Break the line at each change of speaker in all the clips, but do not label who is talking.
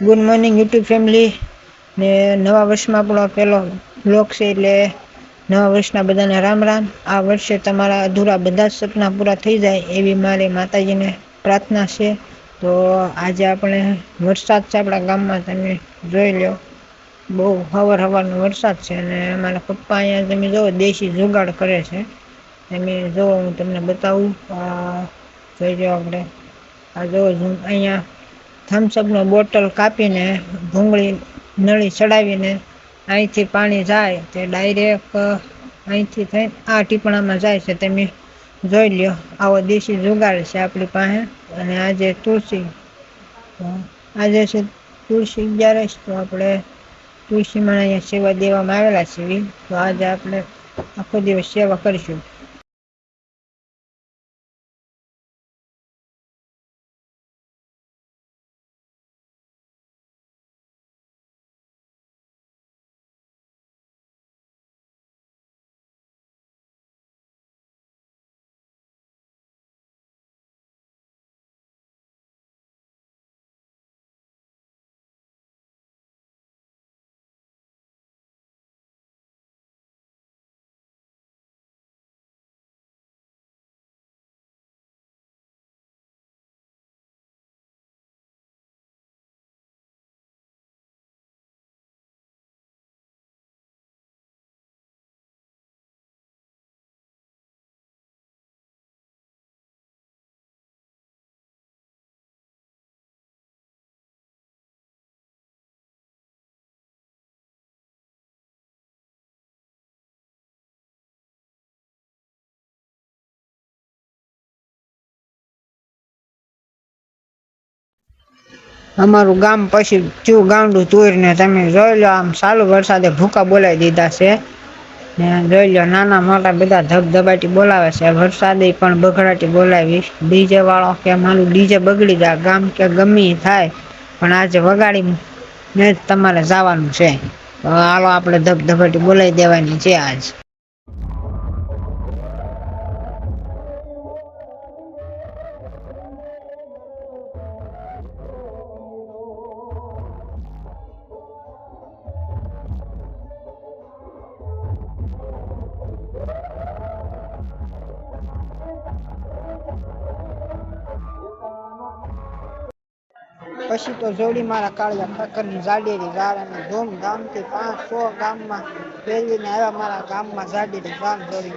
Good morning YouTube family ને નવા વર્ષમાં આપણો પહેલો બ્લોગ છે એટલે નવા વર્ષના બધાને રામ રામ. આ વર્ષે તમારા અધૂરા બધા જ સપના પૂરા થઈ જાય એવી મારી માતાજીને પ્રાર્થના છે. તો આજે આપણે વરસાદ છે આપણા ગામમાં, તમે જોઈ લો. બહુ હવર હવારનો વરસાદ છે અને અમારા પપ્પા અહીંયા તમે જુઓ, દેશી જુગાડ કરે છે. તમે જુઓ, હું તમને બતાવું. જોઈ જાઓ આપણે. આ જુઓ અહીંયા. થમ્સઅપનો બોટલ કાપીને, ભૂંગળી નળી ચડાવીને અહીંથી પાણી જાય, તે ડાયરેક્ટ અહીંથી થઈને આ ટીપણામાં જાય છે. તમે જોઈ લ્યો, આવો દેશી જુગાડ છે આપણી પાસે. અને આજે તુલસી આજે છે તુલસી અગિયારસ, તો આપણે તુલસીમાં અહીંયા સેવા દેવામાં આવેલા છીએ તો આજે આપણે આખો દિવસ સેવા કરીશું. અમારું ગામ પછી ચૂ ગાંડું તુરને તમે જોઈ લો આમ ચાલુ વરસાદે ભૂકા બોલાવી દીધા છે. ને જોઈ લો નાના મોટા બધા ધબધબાટી બોલાવે છે. વરસાદે પણ બગડાટી બોલાવી. ડીજે વાળો કે મારું ડીજે બગડી જાય, ગામ કે ગમી થાય, પણ આજે વગાડી ને તમારે જવાનું છે. હાલો આપણે ધબધબાટી બોલાવી દેવાની છે આજ. પછી તો જોડી મારા કાળિયા ઠાકરની જાડેરી ઝાડ અને ધૂમધામથી પાંચ સો ગામમાં ફેરવીને આવ્યા મારા ગામમાં જાડેરી ઝાડ જોડી.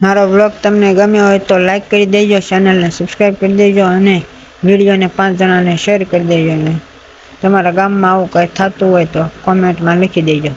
મારો બ્લોગ તમને ગમ્યો હોય તો લાઇક કરી દેજો ચેનલને સબસ્ક્રાઈબ કરી દેજો અને વિડીયોને પાંચ જણાને શેર કરી દેજો અને તમારા ગામમાં આવું કંઈ થતું હોય તો કોમેન્ટમાં લખી દેજો.